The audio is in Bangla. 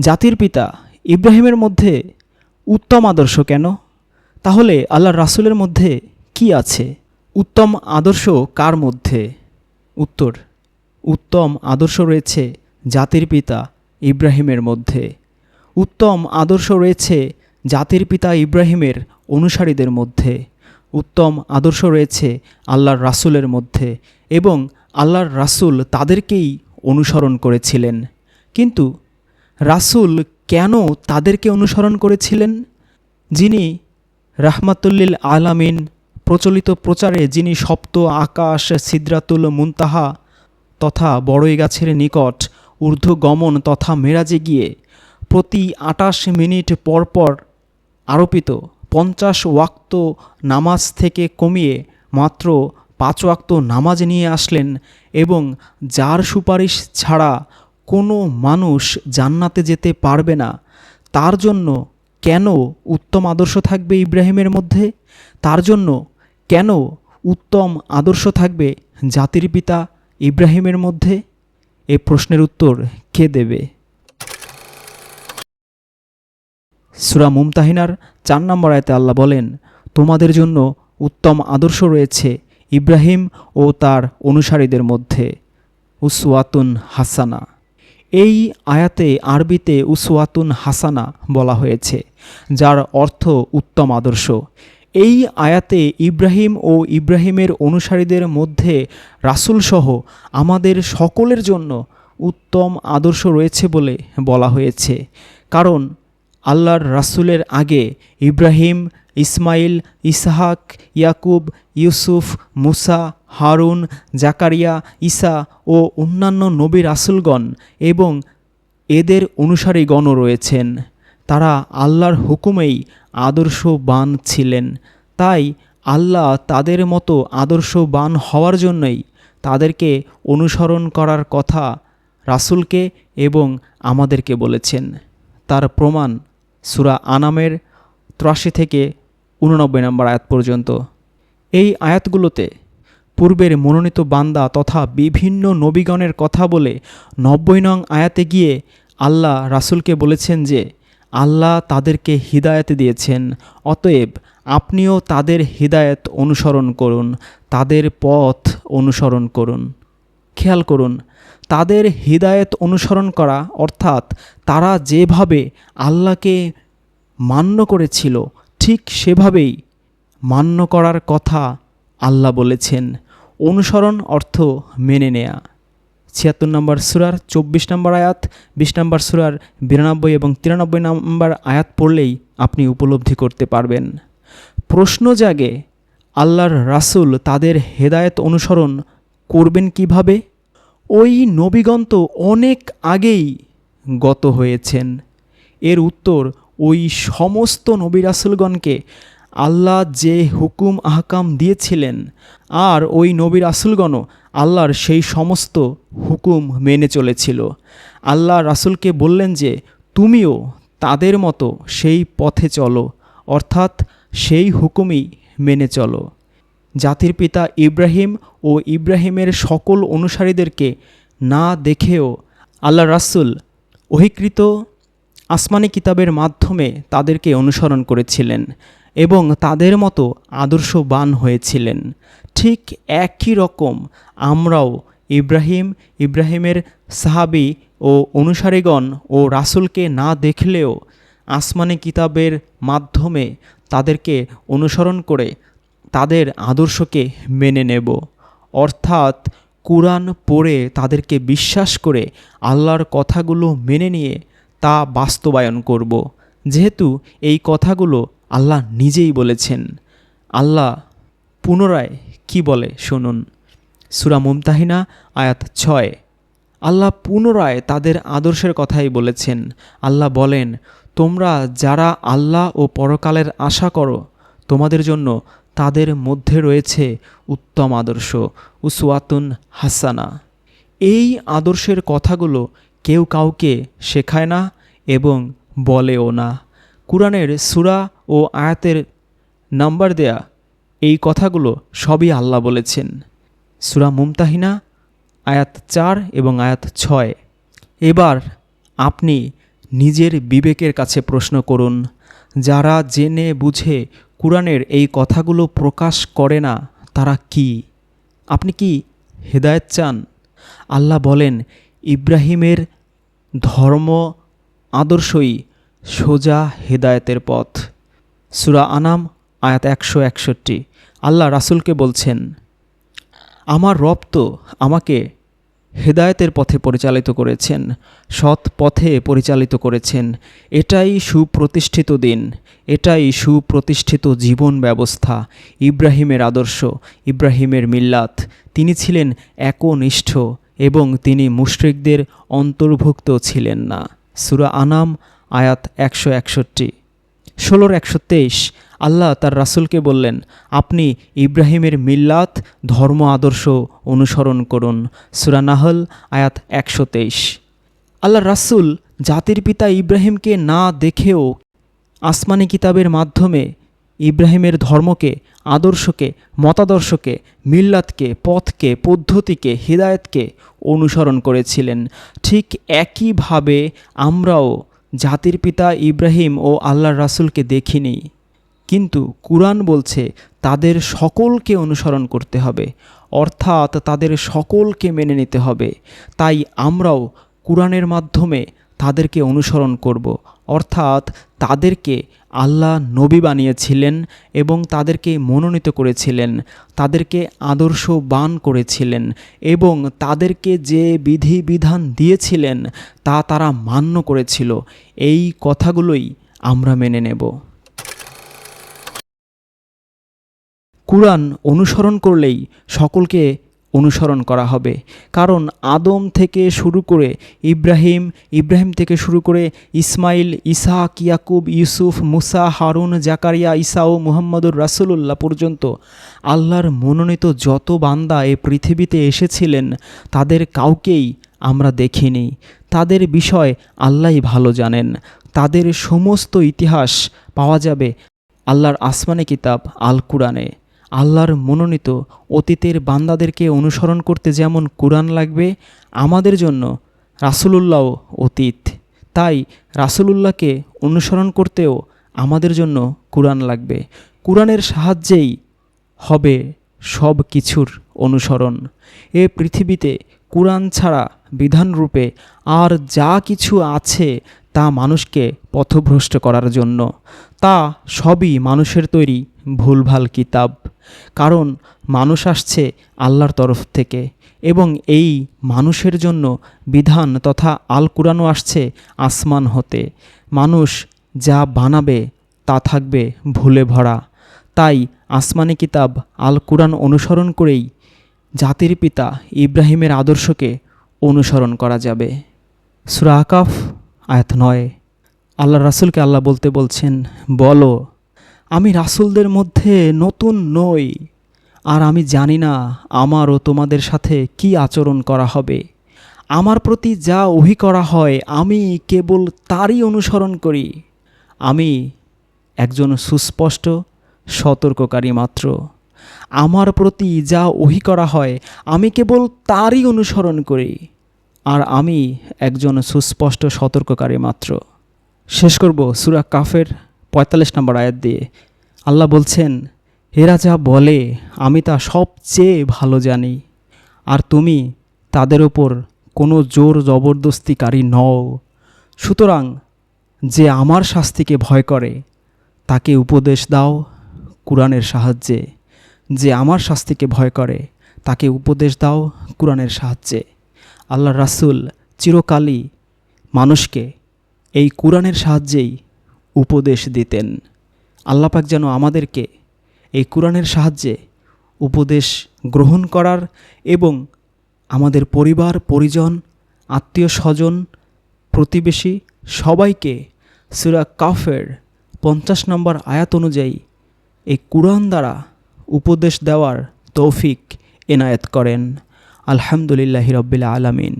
জাতির পিতা ইব্রাহিমের মধ্যে উত্তম আদর্শ কেন? তাহলে আল্লাহ রাসুলের মধ্যে কি আছে? উত্তম আদর্শ কার মধ্যে? উত্তর, উত্তম আদর্শ রয়েছে জাতির পিতা ইব্রাহিমের মধ্যে। উত্তম আদর্শ রয়েছে জাতির পিতা ইব্রাহিমের অনুসারীদের মধ্যে। উত্তম আদর্শ রয়েছে আল্লাহর রাসুলের মধ্যে এবং আল্লাহর রাসুল তাদেরকেই অনুসরণ করেছিলেন। কিন্তু রাসুল কেন তাদেরকে অনুসরণ করেছিলেন? যিনি রাহমাতুল্লিল আলামিন প্রচলিত প্রচারে, যিনি সপ্ত আকাশ, সিদ্রাতুল মুনতাহা তথা বড়ই গাছের নিকট ঊর্ধ্ব গমন তথা মেরাজে গিয়ে প্রতি আটাশ মিনিট পরপর আরোপিত পঞ্চাশ ওয়াক্ত নামাজ থেকে কমিয়ে মাত্র পাঁচ ওয়াক্ত নামাজ নিয়ে আসলেন এবং যার সুপারিশ ছাড়া কোনো মানুষ জান্নাতে যেতে পারবে না। তার জন্য কেন উত্তম আদর্শ থাকবে ইব্রাহিমের মধ্যে? তার জন্য কেন উত্তম আদর্শ থাকবে জাতির পিতা ইব্রাহিমের মধ্যে? এ প্রশ্নের উত্তর কে দেবে? সুরা মুমতাহিনার চার নম্বর আয়তে আল্লাহ বলেন, তোমাদের জন্য উত্তম আদর্শ রয়েছে ইব্রাহিম ও তার অনুসারীদের মধ্যে। উসওয়াতুন হাসানা। এই আয়াতে আরবিতে উসওয়াতুন হাসানা বলা হয়েছে, যার অর্থ উত্তম আদর্শ। এই আয়াতে ইব্রাহিম ও ইব্রাহিমের অনুসারীদের মধ্যে রাসূলসহ আমাদের সকলের জন্য উত্তম আদর্শ রয়েছে বলে বলা হয়েছে। কারণ আল্লাহর রাসূলের আগে ইব্রাহিম, ইসমাইল, ইসহাক, ইয়াকুব, ইউসুফ, মুসা, হারুন, জাকারিয়া, ঈসা ও অন্যান্য নবী রাসূলগণ এবং এদের অনুসারীগণও রয়েছেন। তারা আল্লাহর হুকুমেই আদর্শবান ছিলেন। তাই আল্লাহ তাদের মতো আদর্শবান হওয়ার জন্যই তাদেরকে অনুসরণ করার কথা রাসূলকে এবং আমাদেরকে বলেছেন। তার প্রমাণ সুরা আনামের ত্রাশি থেকে উননব্বই নম্বর আয়াত পর্যন্ত। এই আয়াতগুলোতে পূর্বের মনোনীত বান্দা তথা বিভিন্ন নবীগণের কথা বলে নব্বই নং আয়াতে গিয়ে আল্লাহ রাসূলকে বলেছেন যে, আল্লাহ তাদেরকে হিদায়ত দিয়েছেন। অতএব আপনিও তাদের হিদায়ত অনুসরণ করুন, তাদের পথ অনুসরণ করুন। খেয়াল করুন তাদের হৃদায়ত অনুসরণ করা, অর্থাৎ তারা যেভাবে আল্লাহকে মান্য করেছিল, ঠিক সেভাবেই মান্য করার কথা আল্লাহ বলেছেন। অনুসরণ অর্থ মেনে নেয়া। ছিয়াত্তর নম্বর সুরার চব্বিশ নম্বর আয়াত, বিশ নম্বর সুরার বিরানব্বই এবং তিরানব্বই নম্বর আয়াত পড়লেই আপনি উপলব্ধি করতে পারবেন। প্রশ্ন জাগে, আল্লাহর রাসূল তাদের হেদায়েত অনুসরণ করবেন কীভাবে? ওই নবীগণ তো অনেক আগেই গত হয়েছেন। এর উত্তর ওই সমস্ত নবী রাসুলগণকে আল্লাহ যে হুকুম আহকাম দিয়েছিলেন, আর ওই নবী রাসুলগণও আল্লাহর সেই সমস্ত হুকুম মেনে চলেছিল। আল্লাহ রাসুলকে বললেন যে, তুমিও তাদের মতো সেই পথে চলো, অর্থাৎ সেই হুকুমই মেনে চলো। জাতির পিতা ইব্রাহিম ও ইব্রাহিমের সকল অনুসারীদেরকে না দেখেও আল্লাহ রাসুল অহিকৃত আসমানি কিতাবের মাধ্যমে তাদেরকে অনুসরণ করেছিলেন এবং তাদের মতো আদর্শবান হয়েছিলেন। ঠিক একই রকম আমরাও ইব্রাহিম, ইব্রাহিমের সাহাবি ও অনুসারীগণ ও রাসুলকে না দেখলেও আসমানি কিতাবের মাধ্যমে তাদেরকে অনুসরণ করে তাদের আদর্শকে মেনে নেব। অর্থাৎ কোরআন পড়ে তাদেরকে বিশ্বাস করে আল্লাহর কথাগুলো মেনে নিয়ে তা বাস্তবায়ন করব। যেহেতু এই কথাগুলো আল্লাহ নিজেই বলেছেন। আল্লাহ পুনরায় কি বলে শুনুন? সুরা মুমতাহিনা, আয়াত ছয়। আল্লাহ পুনরায় তাদের আদর্শের কথাই বলেছেন। আল্লাহ বলেন, তোমরা যারা আল্লাহ ও পরকালের আশা করো তোমাদের জন্য তাদের মধ্যে রয়েছে উত্তম আদর্শ, উসওয়াতুন হাসানা। এই আদর্শের কথাগুলো কেউ কাউকে শেখায় না এবং বলেও না। কোরআনের সুরা ও আয়াতের নাম্বার দেয়া এই কথাগুলো সবই আল্লাহ বলেছেন। সুরা মুমতাহিনা, আয়াত চার এবং আয়াত ছয়। এবার আপনি নিজের বিবেকের কাছে প্রশ্ন করুন যারা জেনে বুঝে কোরআনের এই কথাগুলো প্রকাশ করে না, তারা কি? আপনি কি হেদায়েত চান? আল্লাহ বলেন, ইব্রাহিমের ধর্ম আদর্শই সোজা হেদায়তের পথ। সুরা আনাম, আয়াত একশো একষট্টি। আল্লাহ রাসুলকে বলছেন, আমার রব তো আমাকে হেদায়েতের পথে পরিচালিত করেছেন, সৎ পথে পরিচালিত করেছেন। এটাই সুপ্রতিষ্ঠিত দিন, এটাই সুপ্রতিষ্ঠিত জীবন ব্যবস্থা। ইব্রাহিমের আদর্শ, ইব্রাহিমের মিল্লাত, তিনি ছিলেন একনিষ্ঠ এবং তিনি মুশরিকদের অন্তর্ভুক্ত ছিলেন না। সুরা আনাম, আয়াত একশো একষট্টি। ষোলোর একশো তেইশ, আল্লাহ তার রাসূলকে বললেন, আপনি ইব্রাহিমের মিল্লাত, ধর্ম আদর্শ অনুসরণ করুন। সুরা নাহল, আয়াত একশো তেইশ। আল্লাহ রাসূল জাতির পিতা ইব্রাহিমকে না দেখেও আসমানি কিতাবের মাধ্যমে ইব্রাহিমের ধর্মকে, আদর্শকে, মতাদর্শকে, মিল্লাতকে, পথকে, পদ্ধতিকে, হৃদায়তকে অনুসরণ করেছিলেন। ঠিক একইভাবে আমরাও জাতির পিতা ইব্রাহিম ও আল্লাহর রাসুলকে দেখিনি। কিন্তু কুরআন বলছে, তাদের সকলকে অনুসরণ করতে হবে। অর্থাৎ তাদের সকলকে মেনে নিতে হবে। তাই আমরাও কুরআনের মাধ্যমে তাদেরকে অনুসরণ করব। অর্থাৎ তাদেরকে আল্লাহ নবী বানিয়েছিলেন এবং তাদেরকে মনোনীত করেছিলেন, তাদেরকে আদর্শ বান করেছিলেন এবং তাদেরকে যে বিধিবিধান দিয়েছিলেন তা তারা মান্য করেছিল। এই কথাগুলোই আমরা মেনে নেব। কুরআন অনুসরণ করলেই সকলকে অনুসরণ করা হবে। কারণ আদম থেকে শুরু করে ইব্রাহিম ইব্রাহিম থেকে শুরু করে ইসমাইল, ইসাহাক, ইয়াকুব, ইউসুফ, মুসা, হারুন, জাকারিয়া ইসা ও মুহাম্মদুর রাসুলুল্লাহ পর্যন্ত আল্লাহর মনোনীত যত বান্দা এ পৃথিবীতে এসেছিলেন, তাদের কাউকেই আমরা দেখিনি। তাদের বিষয় আল্লাহই ভালো জানেন। তাদের সমস্ত ইতিহাস পাওয়া যাবে আল্লাহর আসমানি কিতাব আল কুরআনে আল্লাহর মনোনীত অতীতের বান্দাদেরকে অনুসরণ করতে যেমন কোরআন লাগবে, আমাদের জন্য রাসূলুল্লাহ অতীত। তাই রাসূলুল্লাহকে অনুসরণ করতেও আমাদের জন্য কোরআন লাগবে। কোরআনের সাহায্যেই হবে সব কিছুর অনুসরণ। এ পৃথিবীতে কোরআন ছাড়া বিধানরূপে আর যা কিছু আছে তা মানুষকে পথভ্রষ্ট করার জন্য। তা সবই মানুষের তৈরি ভুলভাল কিতাব। কারণ মানুষ আসছে আল্লাহর তরফ থেকে এবং এই মানুষের জন্য বিধান তথা আল কুরআনও আসছে আসমান হতে। মানুষ যা বানাবে, তা থাকবে ভুলে ভরা। তাই আসমানি কিতাব আল কুরআন অনুসরণ করেই জাতির পিতা ইব্রাহিমের আদর্শকে অনুসরণ করা যাবে। সুরা আকাফ আয়াত নয়। আল্লাহ রাসুলকে আল্লাহ বলতে বলছেন, বলো, আমি রাসুলদের মধ্যে নতুন নই, আর আমি জানি না আমার ও তোমাদের সাথে কি আচরণ করা হবে। আমার প্রতি যা ওহি করা হয়, আমি কেবল তারই অনুসরণ করি। আমি একজন সুস্পষ্ট, সতর্ককারী মাত্র। আমার প্রতি যা ওহি করা হয়, আমি কেবল তারই অনুসরণ করি। আর আমি একজন সুস্পষ্ট সতর্ককারী মাত্র। শেষ করব সুরা কাফের পঁয়তাল্লিশ নম্বর আয়াত দিয়ে। আল্লাহ বলছেন এরা যা বলে, আমি তা সবচেয়ে ভালো জানি। আর তুমি তাদের ওপর কোনো জোর জবরদস্তিকারী নও। সুতরাং যে আমার শাস্তিকে ভয় করে, তাকে উপদেশ দাও কোরআনের সাহায্যে। যে আমার শাস্তিকে ভয় করে, তাকে উপদেশ দাও কোরআনের সাহায্যে। আল্লাহ রাসুল চিরকালই মানুষকে এই কোরআনের সাহায্যেই উপদেশ দিতেন। আল্লাপাক যেন আমাদেরকে এই কোরআনের সাহায্যে উপদেশ গ্রহণ করার এবং আমাদের পরিবার, পরিজন, আত্মীয় স্বজন, প্রতিবেশী সবাইকে সুরা কাফের পঞ্চাশ নম্বর আয়াত অনুযায়ী এই কোরআন দ্বারা উপদেশ দেওয়ার তৌফিক এনায়েত করেন। আলহামদুলিল্লাহি রব্বিল আলামিন।